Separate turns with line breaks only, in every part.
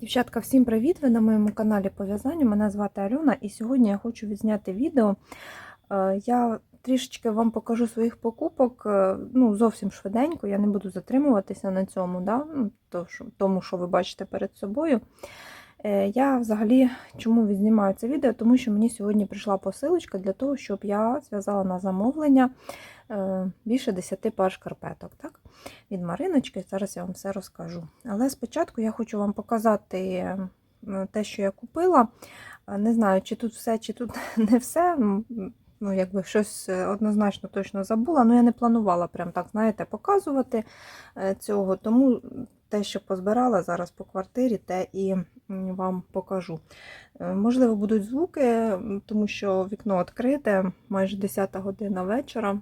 Дівчатка, всім привіт! Ви на моєму каналі по в'язанню. Мене звати Альона, і сьогодні я хочу відзняти відео. Е, Я трішечки вам покажу своїх покупок. е, Ну, зовсім швиденько, я не буду затримуватися на цьому, да? ну, тому що ви бачите перед собою. Е, Я взагалі чому відзнімаю це відео? Тому що мені сьогодні прийшла посилочка для того, щоб я зв'язала на замовлення е, більше 10 пар шкарпеток. Так? від Мариночки. Зараз я вам все розкажу. Але спочатку я хочу вам показати те, що я купила. Е, Не знаю, чи тут все, чи тут не все. Ну, якби щось однозначно точно забула. Ну, я не планувала прям так, знаєте, показувати цього. Тому те, що позбирала зараз по квартирі, те і вам покажу. Е, Можливо, будуть звуки, тому що вікно відкрите, майже 10 година вечора.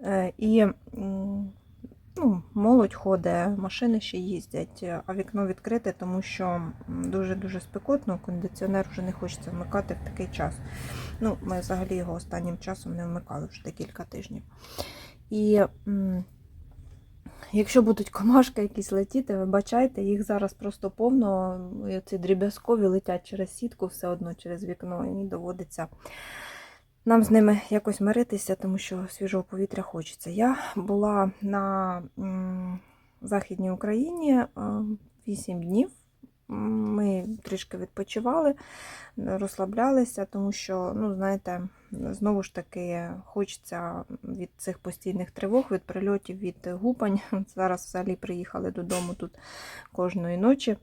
Е, І ну, молодь ходить, машини ще їздять, а вікно відкрите, тому що дуже-дуже спекотно, кондиціонер вже не хочеться вмикати в такий час. Ну, Ми взагалі його останнім часом не вмикали вже декілька тижнів. І якщо будуть комашки якісь летіти, вибачайте, їх зараз просто повно, ці дріб'язкові летять через сітку, все одно через вікно, і доводиться нам з ними якось миритися, тому що свіжого повітря хочеться. Я була на Західній Україні е, 8 днів. Ми трішки відпочивали, розслаблялися, тому що, ну, знаєте, знову ж таки хочеться від цих постійних тривог, від прильотів, від гупань. Зараз взагалі приїхали додому тут кожної ночі.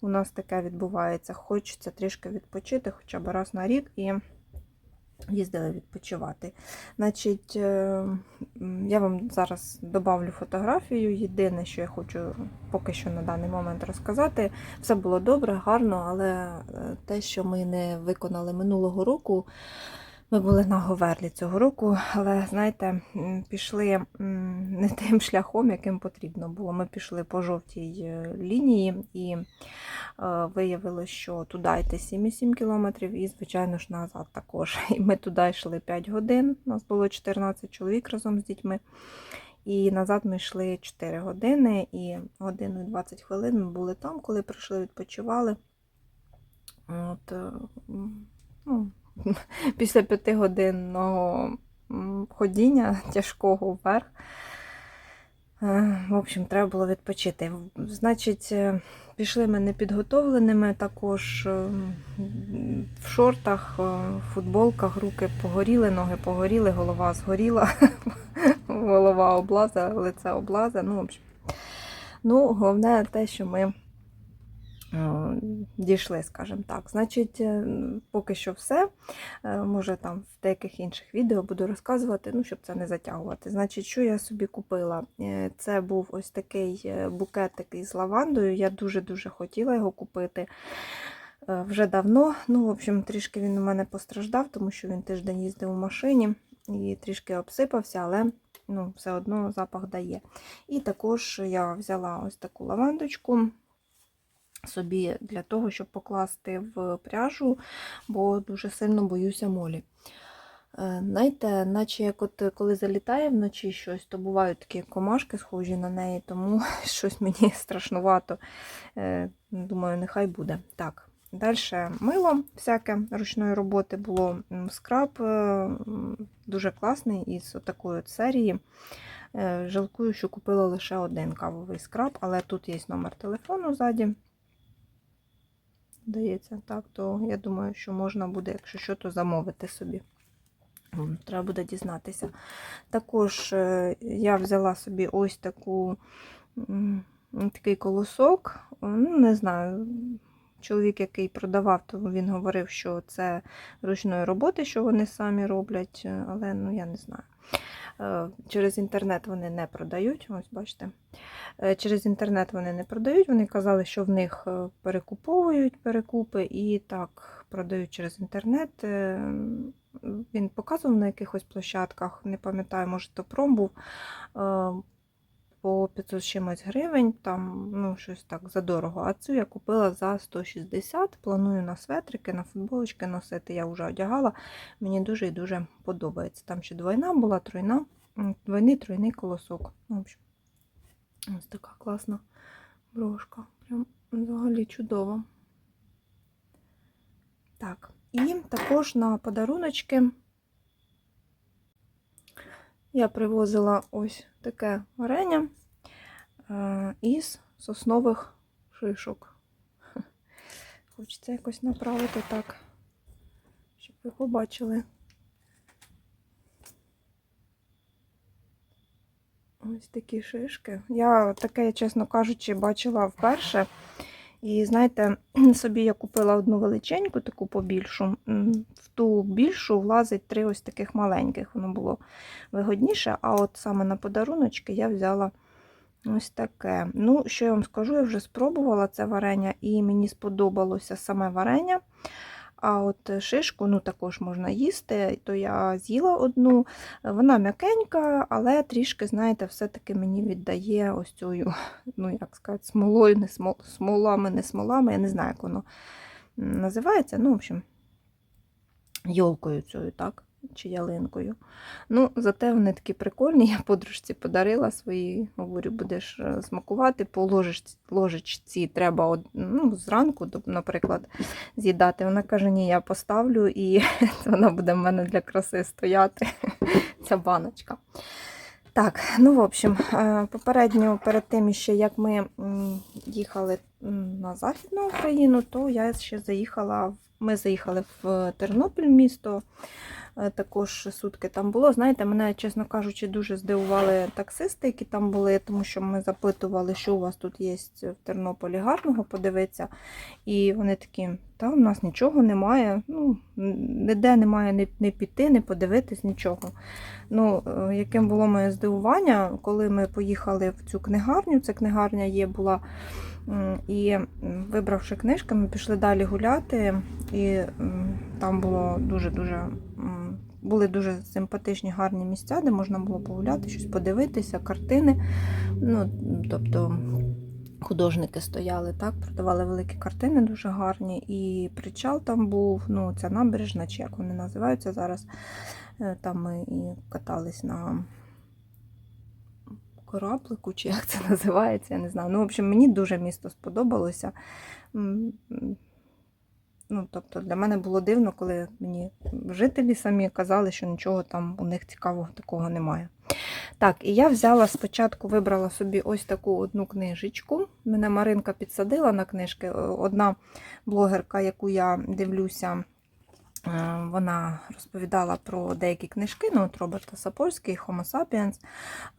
У нас таке відбувається. Хочеться трішки відпочити, хоча б раз на рік. і їздили відпочивати. Значить, е, я вам зараз добавлю фотографію. Єдине, що я хочу поки що на даний момент розказати, все було добре, гарно, але е, те, що ми не виконали минулого року. Ми були на Говерлі цього року, але знаєте, пішли не тим шляхом, яким потрібно було. Ми пішли по жовтій е, лінії і е, виявилося, що туди йти 7,7 кілометрів і, звичайно ж, назад також. І ми туди йшли 5 годин. У нас було 14 чоловік разом з дітьми. І назад ми йшли 4 години і годину і 20 хвилин ми були там, коли прийшли, відпочивали. От, е, ну, після п'ятигодинного ходіння тяжкого вверх. Е, В общем, треба було відпочити. Значить, е, пішли ми непідготовленими, також е, в шортах, в футболках, руки погоріли, ноги погоріли, голова згоріла, голова облаза, лице облаза. Ну, в общем. ну, головне те, що ми дійшли, скажімо так. Значить, е, поки що все. Е, Може, там в деяких інших відео буду розказувати, ну, щоб це не затягувати. Значить, що я собі купила? Е, Це був ось такий е, букетик із лавандою. Я дуже-дуже хотіла його купити. е, Вже давно, ну, в общем, трішки він у мене постраждав, тому що він тиждень їздив у машині і трішки обсипався, але ну, все одно запах дає. І також я взяла ось таку лавандочку собі для того, щоб покласти в пряжу, бо дуже сильно боюся молі. Е, Знаєте, наче як от коли залітає вночі щось, то бувають такі комашки схожі на неї, тому щось мені страшнувато. Е, Думаю, нехай буде. Так, далі мило всяке ручної роботи було. Скраб е, дуже класний із такої от серії. Жалкую, що купила лише один кавовий скраб, але тут є номер телефону ззаді. Здається, так, то я думаю, що можна буде, якщо що, то замовити собі. Треба буде дізнатися. Також е, я взяла собі ось таку, такий колосок. Ну, не знаю. Чоловік, який продавав, то він говорив, що це ручної роботи, що вони самі роблять, е, але ну, я не знаю. Е, Через інтернет вони не продають. Ось бачите. Е, Через інтернет вони не продають. Вони казали, що в них е, перекуповують перекупи і так продають через інтернет. Він показував на якихось площадках, не пам'ятаю, може, то пром був. По 500 з чимось гривень, там ну, щось так задорого. А цю я купила за 160. Планую на светрики, на футболочки носити. Я вже одягала. Мені дуже і дуже подобається. Там ще двойна була, тройна, двойний тройний колосок. В общем, ось така класна брошка. Прям взагалі чудово. Так, і також на подаруночки я привозила ось таке варення е, із соснових шишок. Хочеться якось направити так, щоб ви побачили. Ось такі шишки. Я таке, чесно кажучи, бачила вперше. І знаєте, собі я купила одну величеньку, таку побільшу. В ту більшу влазить три ось таких маленьких. Воно було вигодніше. А от саме на подаруночки я взяла ось таке. Ну, що я вам скажу, я вже спробувала це варення, і мені сподобалося саме варення. А от шишку ну, також можна їсти, то я з'їла одну. Вона м'якенька, але трішки, знаєте, все-таки мені віддає ось цю, ну як сказати, смолою, не смол, смолами, не смолами. Я не знаю, як воно називається. Ну, в общем, йолкою цією, так? Чи ялинкою. Ну, зате вони такі прикольні. Я подружці подарила свої, говорю, будеш е, смакувати, по ложечці, ложечці треба ну, зранку, наприклад, з'їдати. Вона каже, ні, я поставлю і вона буде в мене для краси стояти, ця баночка. Так, ну, в общем, е, попередньо перед тим, ще як ми їхали на Західну Україну, то я ще заїхала, ми заїхали в Тернопіль місто. Е, Також сутки там було. Знаєте, мене, чесно кажучи, дуже здивували таксисти, які там були, тому що ми запитували, що у вас тут є в Тернополі гарного, подивитися. І вони такі, та у нас нічого немає. Ну, ніде немає не, не піти, не подивитись, нічого. Ну, е, яким було моє здивування, коли ми поїхали в цю книгарню, ця книгарня є була. І вибравши книжки, ми пішли далі гуляти, і там було дуже-дуже були дуже симпатичні гарні місця, де можна було погуляти, щось подивитися, картини. Ну, тобто художники стояли, так, продавали великі картини, дуже гарні. І причал там був, ну, ця набережна, чи як вони називаються зараз. Е, Там ми і катались на кораблику, чи як це називається, я не знаю. Ну, в общем, мені дуже місто сподобалося. Ну, тобто для мене було дивно, коли мені жителі самі казали, що нічого там у них цікавого такого немає. Так, і я взяла спочатку, вибрала собі ось таку одну книжечку. Мене Маринка підсадила на книжки. Е, Одна блогерка, яку я дивлюся, вона розповідала про деякі книжки, ну, от Роберта Сапольський, Homo sapiens.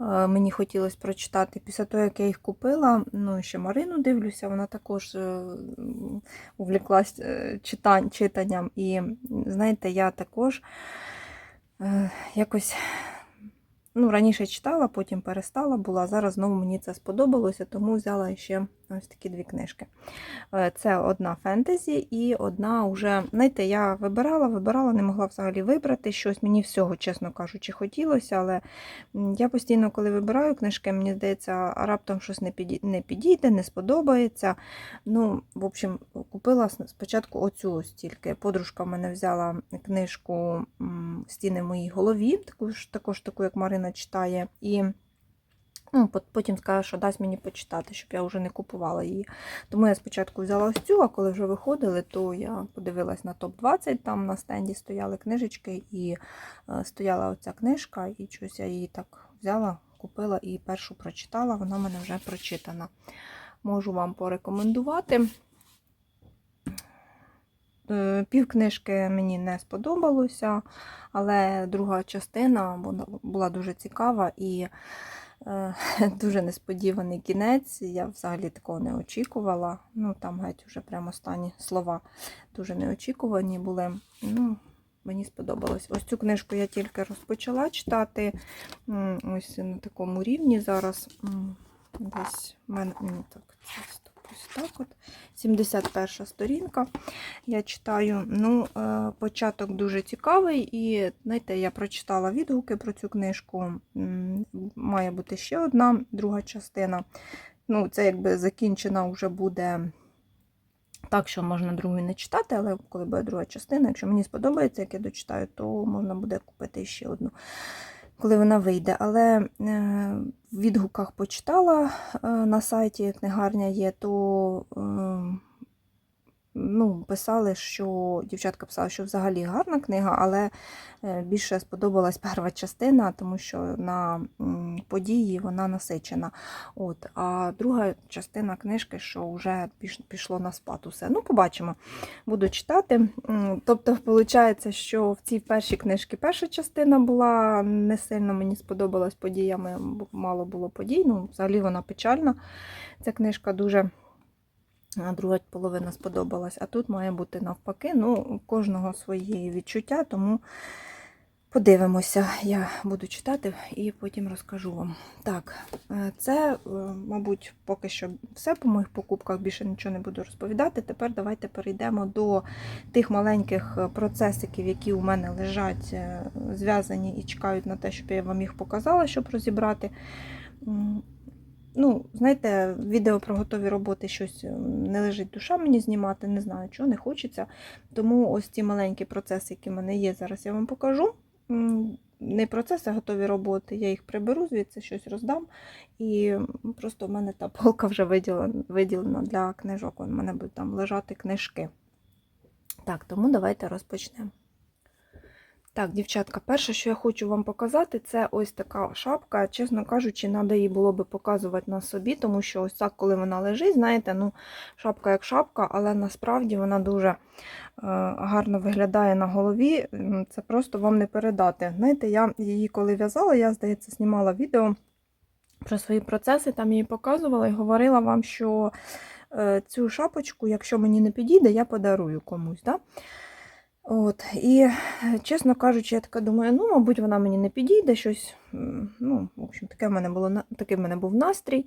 Е, Мені хотілося прочитати. Після того, як я їх купила, ну, ще Марину дивлюся, вона також е, е, читань, читанням. І, знаєте, я також е, якось. Ну, раніше читала, потім перестала була. Зараз знову мені це сподобалося, тому взяла ще ось такі дві книжки. Е, Це одна фентезі і одна вже, знаєте, я вибирала, вибирала, не могла взагалі вибрати щось. Мені всього, чесно кажучи, хотілося, але я постійно, коли вибираю книжки, мені здається, раптом щось не підійде, не, сподобається. Ну, в общем, купила спочатку оцю ось. Подружка в мене взяла книжку Стіни в моїй голові, таку ж також таку, як Марина читає. І ну, потім сказала, що дасть мені почитати, щоб я вже не купувала її. Тому я спочатку взяла ось цю, а коли вже виходили, то я подивилась на топ-20, там на стенді стояли книжечки, і е, стояла оця книжка, і щось я її так взяла, купила і першу прочитала, вона в мене вже прочитана. Можу вам порекомендувати. Е, Пів книжки мені не сподобалося, але друга частина була- дуже цікава і е, дуже несподіваний кінець. Я взагалі такого не очікувала. Ну, там геть вже прямо останні слова дуже неочікувані були. Ну, Мені сподобалось. Ось цю книжку я тільки розпочала читати. Ось на такому рівні зараз. Десь в мене так, ось так от. 71 сторінка. Я читаю. Ну, е, початок дуже цікавий, і знаєте, я прочитала відгуки про цю книжку. Має бути ще одна друга частина. Ну, це якби закінчена вже буде. Так, що можна другу не читати, але коли буде друга частина, якщо мені сподобається, як я дочитаю, то можна буде купити ще одну. Коли вона вийде. Але е, в відгуках почитала е, на сайті книгарня є, то е, ну, писали, що дівчатка писала, що взагалі гарна книга, але е, більше сподобалась перша частина, тому що на події вона насичена. От, а друга частина книжки, що вже пішло на спад усе. Ну, побачимо. Буду читати. Тобто, виходить, що в цій першій книжці перша частина була не сильно мені сподобалась подіями, мало було подій. Ну, взагалі вона печальна. Ця книжка дуже. Друга половина сподобалась, а тут має бути навпаки. Ну, у кожного свої відчуття, тому подивимося. Я буду читати і потім розкажу вам. Так, е, це, е, мабуть, поки що все по моїх покупках, більше нічого не буду розповідати. Тепер давайте перейдемо до тих маленьких е, процесиків, які у мене лежать зв'язані і чекають на те, щоб я вам їх показала, щоб розібрати. Ну, знаєте, відео про готові роботи щось е, не лежить душа мені знімати, не знаю, чого не хочеться. Тому ось ці маленькі процеси, які в мене є, зараз я вам покажу. Не процеси, а готові роботи. Я їх приберу, звідси щось роздам. І просто в мене та полка вже виділена, виділена для книжок. У мене будуть там лежати книжки. Так, тому давайте розпочнемо. Так, дівчатка, перше, що я хочу вам показати, це ось така шапка. Чесно кажучи, треба її було би показувати на собі, тому що ось так, коли вона лежить, знаєте, ну, шапка як шапка, але насправді вона дуже е, гарно виглядає на голові. Це просто вам не передати. Знаєте, я її коли в'язала, я, здається, знімала відео про свої процеси, там її показувала і говорила вам, що е, цю шапочку, якщо мені не підійде, я подарую комусь. Да? От, і, е, чесно кажучи, я така думаю, ну, мабуть, вона мені не підійде щось. Ну, в общем, таке в мене було такий в мене був настрій.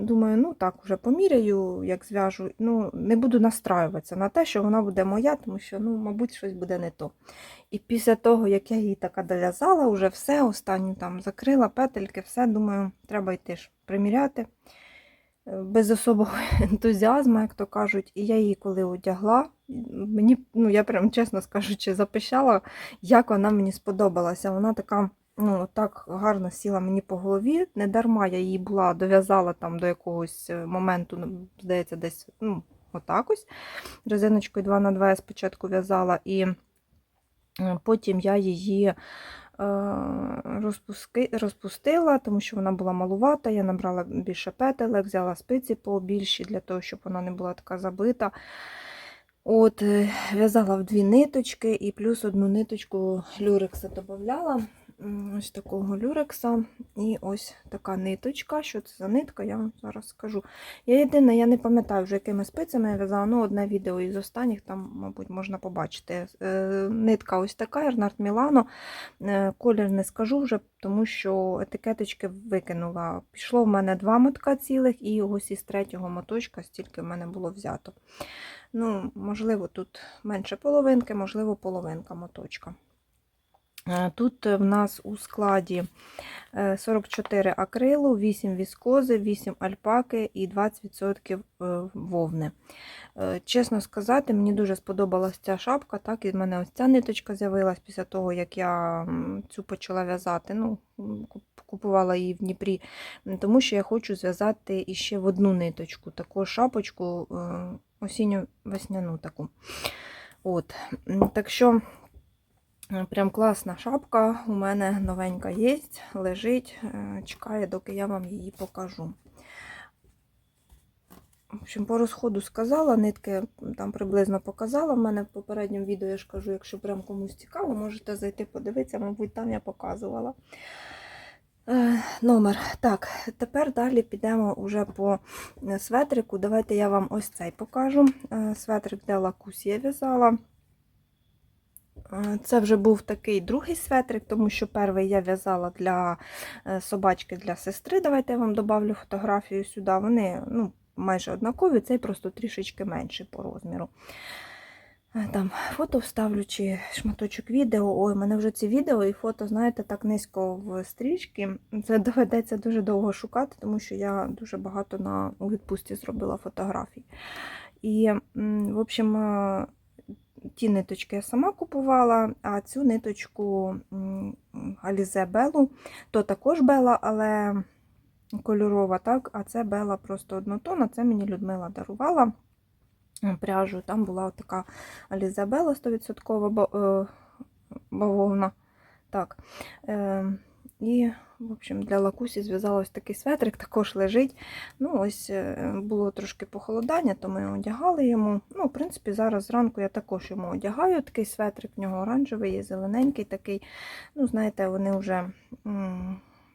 Думаю, ну так, вже поміряю, як зв'яжу. Ну, не буду настраюватися на те, що вона буде моя, тому що, ну, мабуть, щось буде не то. І після того, як я її така дов'язала, вже все, останню там закрила, петельки, все, думаю, треба йти ж приміряти. Без особого ентузіазму, як то кажуть, і я її коли одягла, мені, ну я прям чесно скажучи, запищала, як вона мені сподобалася. Вона така, ну, так гарно сіла мені по голові. Не дарма я її була дов'язала там до якогось е, моменту, ну, здається, десь ну, отак. Резиночкою 2 на 2 я спочатку в'язала, і е, потім я її. Е, розпустила, тому що вона була малувата. Я набрала більше петелек, взяла спиці побільші для того, щоб вона не була така забита. От, е, В'язала в дві ниточки і плюс одну ниточку люрекса додавала. Ось такого люрекса. І ось така ниточка. Що це за нитка, я вам зараз скажу. Я єдине, я не пам'ятаю вже, якими спицями я в'язала. Ну, одне відео із останніх, там, мабуть, можна побачити. Е, Нитка ось така, Ернард Мілано. Е, Колір не скажу вже, тому що етикеточки викинула. Пішло в мене два мотка цілих, і ось із третього моточка стільки в мене було взято. Ну, можливо, тут менше половинки, можливо, половинка моточка. Е, Тут в нас у складі е, 44 акрилу, 8 віскози, 8 альпаки і 20% е, вовни. Е, Чесно сказати, мені дуже сподобалася ця шапка, так, і в мене ось ця ниточка з'явилась після того, як я цю почала в'язати. Ну, Купувала її в Дніпрі, тому що я хочу зв'язати іще в одну ниточку, таку шапочку е, осінньо-весняну таку. От. Так що е, прям класна шапка у мене новенька є, лежить, е, чекає, доки я вам її покажу. В общем, по розходу сказала, нитки там приблизно показала. В мене в попередньому відео я ж кажу, якщо прям комусь цікаво, можете зайти подивитися, мабуть, там я показувала. Е, Номер. Так, тепер далі підемо вже по е, светрику. Давайте я вам ось цей покажу. Е, Светрик для лакус я в'язала. Е, Це вже був такий другий светрик, тому що перший я в'язала для е, собачки для сестри. Давайте я вам добавлю фотографію сюди. Вони ну, майже однакові, цей просто трішечки менший по розміру. Е, Там фото вставлю чи шматочок відео. Ой, у мене вже ці відео і фото, знаєте, так низько в стрічці. Це доведеться дуже довго шукати, тому що я дуже багато на відпустці зробила фотографій. І, в общем, ті ниточки я сама купувала, а цю ниточку Алізе Белу, то також Бела, але кольорова, так, а це Бела просто однотонна, це мені Людмила дарувала пряжу. Там була така Алізе Бела 100% е, бавовна. Так. І, в общем, для лакусі зв'язала ось такий светрик, також лежить. Ну, ось е, було трошки похолодання, то ми одягали йому. Ну, в принципі, зараз зранку я також йому одягаю такий светрик, в нього оранжевий, є зелененький такий. Ну, знаєте, вони вже,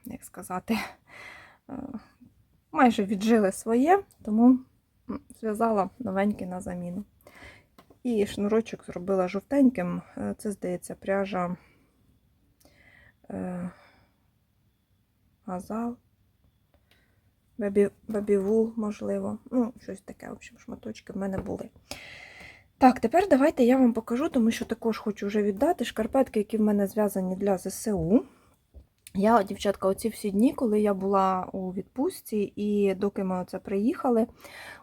як сказати, е, майже віджили своє, тому зв'язала новенький на заміну. І шнурочок зробила жовтеньким. Е, Це, здається, пряжа газал, бебі, бебівул, можливо. Ну, щось таке, в общем, шматочки в мене були. Так, тепер давайте я вам покажу, тому що також хочу вже віддати шкарпетки, які в мене зв'язані для ЗСУ. Я, дівчатка, оці всі дні, коли я була у відпустці, і доки ми оце приїхали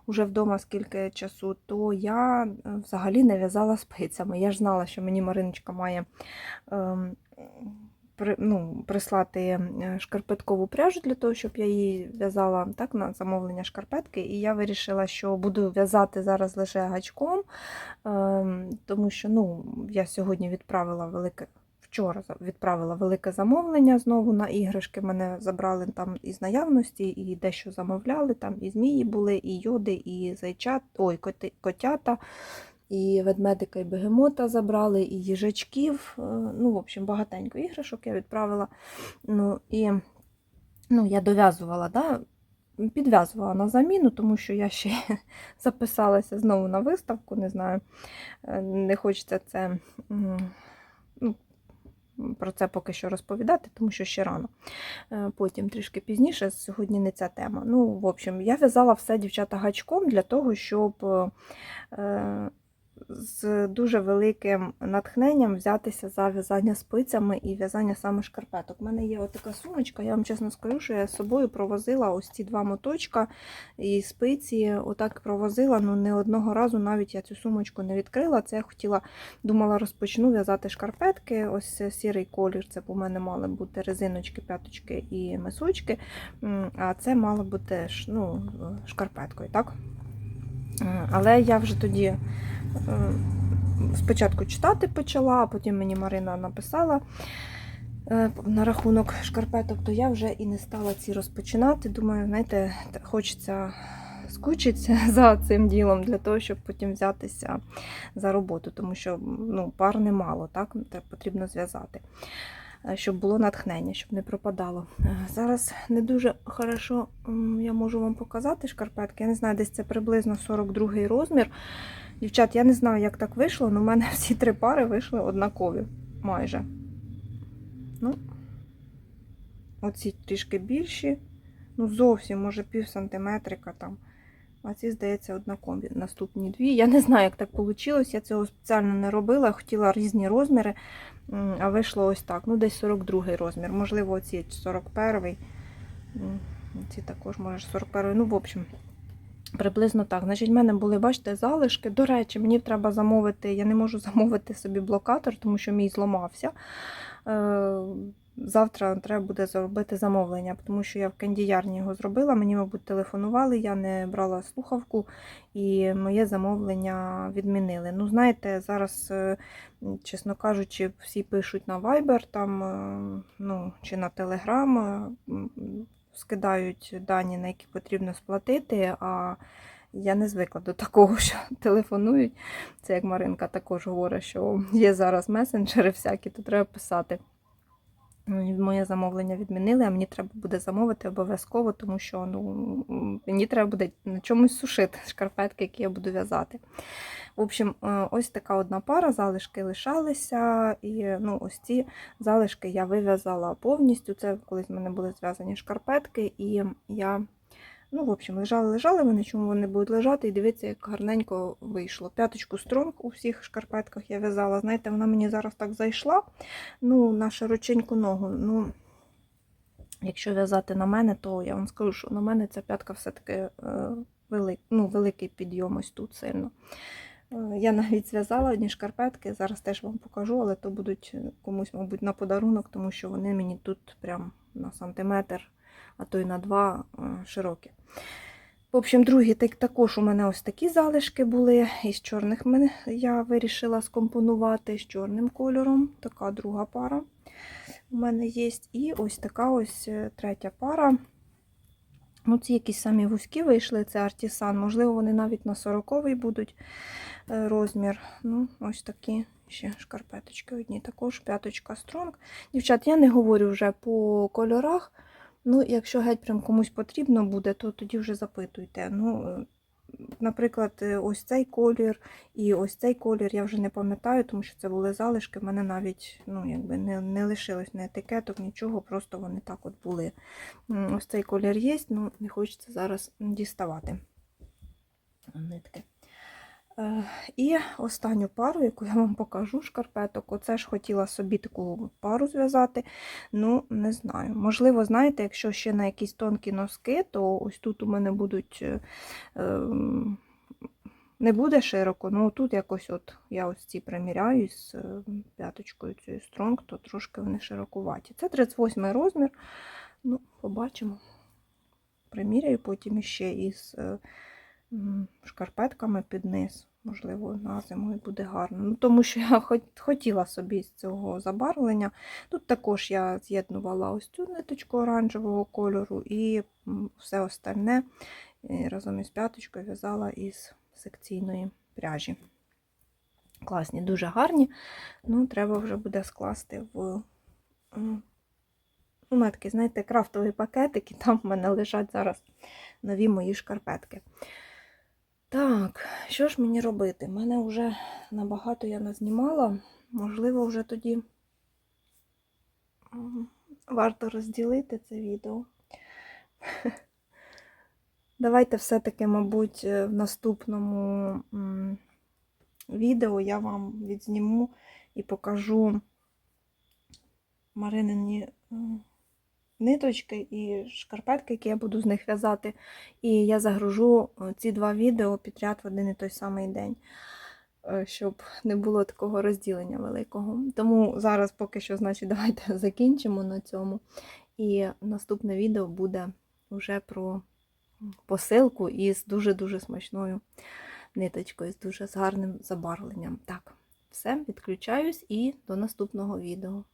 уже вдома скільки часу, то я е, взагалі не в'язала спицями. Я ж знала, що мені Мариночка має ем, ну, прислати шкарпеткову пряжу для того, щоб я її в'язала так, на замовлення шкарпетки. І я вирішила, що буду в'язати зараз лише гачком, ем, тому що ну, я сьогодні відправила велике. Вчора відправила велике замовлення знову на іграшки. Мене забрали там із наявності, і дещо замовляли. Там і змії були, і йоди, і зайчат, ой, коти, котята, і ведмедика, і бегемота забрали, і їжачків. Е, Ну, в общем, багатенько іграшок я відправила. Ну, і ну, я дов'язувала, да? підв'язувала на заміну, тому що я ще записалася знову на виставку, не знаю, е, не хочеться це. Ну, про це поки що розповідати, тому що ще рано. Е, Потім трішки пізніше, сьогодні не ця тема. Ну, в общем, я в'язала все дівчата гачком для того, щоб з дуже великим натхненням взятися за в'язання спицями і в'язання саме шкарпеток. У мене є отака сумочка, я вам чесно скажу, що я з собою провозила ось ці два моточка і спиці. Отак провозила, ну не одного разу навіть я цю сумочку не відкрила. Це я хотіла, думала, розпочну в'язати шкарпетки. Ось сірий колір, це у мене мали бути резиночки, п'яточки і мисочки. А це мало бути ну, шкарпеткою, так? Але я вже тоді спочатку читати почала, а потім мені Марина написала е, на рахунок шкарпеток, то я вже і не стала ці розпочинати. Думаю, знаєте, хочеться скучитися за цим ділом для того, щоб потім взятися за роботу, тому що ну, пар немало, так? Потрібно зв'язати. е, Щоб було натхнення, щоб не пропадало. Е, Зараз не дуже хорошо я можу вам показати шкарпетки. Я не знаю, десь це приблизно 42 розмір. Дівчат, я не знаю, як так вийшло, але у мене всі три пари вийшли однакові майже. Ну, оці трішки більші. Ну, зовсім, може, пів сантиметрика там. А ці, здається, однакові. Наступні дві. Я не знаю, як так вийшло. Я цього спеціально не робила. Хотіла різні розміри, а вийшло ось так. Ну, десь 42 розмір. Можливо, оці 41. М, Ці також, може, 41. Ну, в общем. Приблизно так. Значить, в мене були, бачите, залишки. До речі, мені треба замовити, я не можу замовити собі блокатор, тому що мій зламався. Е, Завтра треба буде зробити замовлення, тому що я в кандіярні його зробила. Мені, мабуть, телефонували, я не брала слухавку і моє замовлення відмінили. Ну, знаєте, зараз, е, чесно кажучи, всі пишуть на Viber там, е, ну, чи на Telegram, скидають дані, на які потрібно сплатити. а я не звикла до такого, що телефонують. Це як Маринка також говорить, що є зараз месенджери всякі, то треба писати. Моє замовлення відмінили, а мені треба буде замовити обов'язково, тому що ну, мені треба буде на чомусь сушити шкарпетки, які я буду в'язати. В общем, е, ось така одна пара, залишки лишалися, і ну, ось ці залишки я вив'язала повністю. Це колись в мене були зв'язані шкарпетки, і я Ну, в общем, лежали-лежали вони, чому вони будуть лежати, і дивіться, як гарненько вийшло. П'яточку стронг у всіх шкарпетках я в'язала. Знаєте, вона мені зараз так зайшла ну, на широченьку ногу. Ну, Якщо в'язати на мене, то я вам скажу, що на мене ця п'ятка все-таки е, велик, ну, великий підйом ось тут сильно. Е, Я навіть зв'язала одні шкарпетки, зараз теж вам покажу, але то будуть е, комусь, мабуть, на подарунок, тому що вони мені тут прям на сантиметр, а то й на два е, широкі. В общем, другі так, також у мене ось такі залишки були. Із чорних я вирішила скомпонувати з чорним кольором. Така друга пара у мене є. І ось така ось е, третя пара. Ну, ці якісь самі вузькі вийшли, це артісан. Можливо, вони навіть на 40-й будуть е, розмір. Ну, ось такі ще шкарпеточки одні. Також п'яточка стронг. Дівчат, я не говорю вже по кольорах. Ну, якщо геть прям комусь потрібно буде, то тоді вже запитуйте. Ну, е, наприклад, е, ось цей колір і ось цей колір я вже не пам'ятаю, тому що це були залишки. В мене навіть ну, якби не, не лишилось ні етикеток, нічого, просто вони так от були. Ось цей колір є, ну не хочеться зараз діставати нитки. Е, І останню пару, яку я вам покажу, шкарпеток. Оце ж хотіла собі таку пару зв'язати. Ну, не знаю. Можливо, знаєте, якщо ще на якісь тонкі носки, то ось тут у мене будуть. е, ем, Не буде широко, ну тут якось от я ось ці приміряю з е, п'яточкою цією стронг, то трошки вони широкуваті. Це 38 розмір. Ну, побачимо. Приміряю потім іще із шкарпетками під низ. Можливо, на зиму і буде гарно. Ну, тому що я хотіла собі з цього забарвлення. Тут також я з'єднувала ось цю ниточку оранжевого кольору і все остальне разом із п'яточкою в'язала із секційної пряжі. Класні, дуже гарні. Ну, треба вже буде скласти в. У мене такий, знаєте, крафтовий пакетик, і там в мене лежать зараз нові мої шкарпетки. Так, що ж мені робити? Мене вже набагато я назнімала. Можливо, вже тоді варто розділити це відео. Давайте все-таки, мабуть, е, в наступному відео я вам відзніму і покажу Маринині ниточки і шкарпетки, які я буду з них в'язати. І я загружу е, ці два відео підряд в один і той самий день, е, щоб не було такого розділення великого. Тому зараз поки що, значить, давайте закінчимо на цьому. І наступне відео буде вже про посилку із дуже-дуже смачною ниточкою, з дуже з гарним забарвленням. Так, все, відключаюсь і до наступного відео.